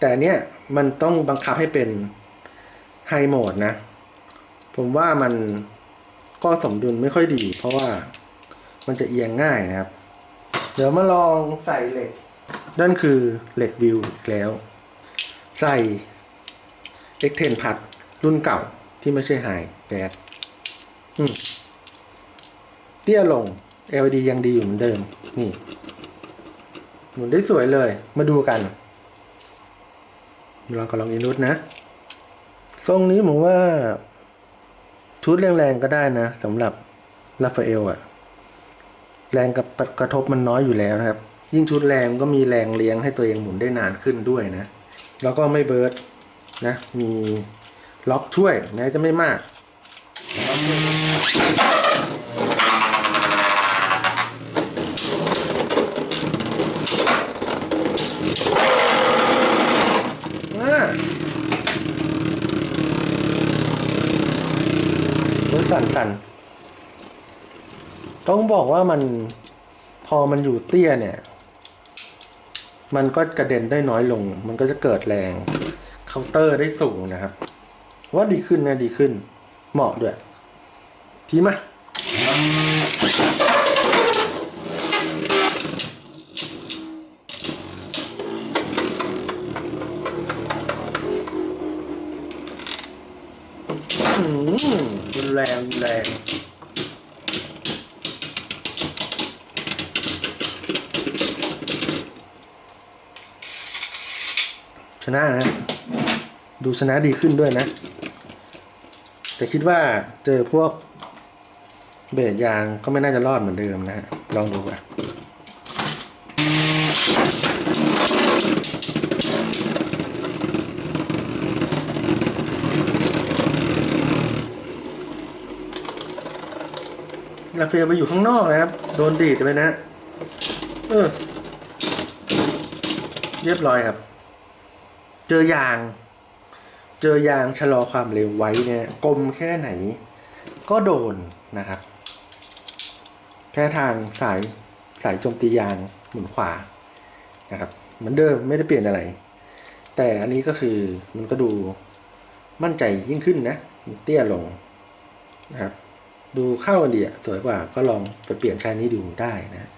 แต่เนี้ยมันต้องบังคับให้เป็นไฮโหมดนะ ผมว่ามันก็สมดุลไม่ค่อยดี เพราะว่ามันจะเอียงง่ายนะครับ เดี๋ยวมาลองใส่เหล็กนั่นคือเหล็กวิวอีกแล้ว ใส่ X10 พัดรุ่นเก่าที่ไม่ใช่ไฮแดดอืมเตี้ยลง LED ยังดีอยู่เหมือนเดิม นี่ หมุนได้สวยเลย มาดูกัน ลองกับลองอินุดนะ ทรงนี้ผมว่า ชุดแรงๆก็ได้นะสำหรับราฟาเอลอะแรงกับกระทบมันน้อยอยู่แล้วนะครับ ยิ่งชุดแรงก็มีแรงเลี้ยงให้ตัวเองหมุนได้นานขึ้นด้วยนะ แล้วก็ไม่เบิร์ดนะ มีล็อกช่วยแม้จะไม่มาก อ่า โอ้สั่นสั่นต้องบอกว่ามันพอมันอยู่เตี้ยเนี่ย มันก็กระเด็นได้น้อยลง มันก็จะเกิดแรงเคาน์เตอร์ได้สูงนะครับ ว่าดีขึ้นนะดีขึ้น เหมาะด้วย ทีมาอืม รุนแรงรุนแรงชนะนะ ดูชนะดีขึ้นด้วยนะ แต่คิดว่าเจอพวกเบรดยางก็ไม่น่าจะรอดเหมือนเดิมนะลองดูอะ ลาเฟียไปอยู่ข้างนอกนะครับ โดนดีดไปนะเออเรียบร้อยครับ เจอยาง เจอยางชะลอความเร็วไว้เนี่ยกลมแค่ไหน ก็โดนนะครับ แค่ทางสายสายโจมตียางหมุนขวานะครับเหมือนเดิมไม่ได้เปลี่ยนอะไร แต่อันนี้ก็คือมันก็ดูมั่นใจยิ่งขึ้นนะ เตี้ยลงนะครับ ดูเข้ากันดีสวยกว่าก็ลองไปเปลี่ยนชายนี้ดูได้นะ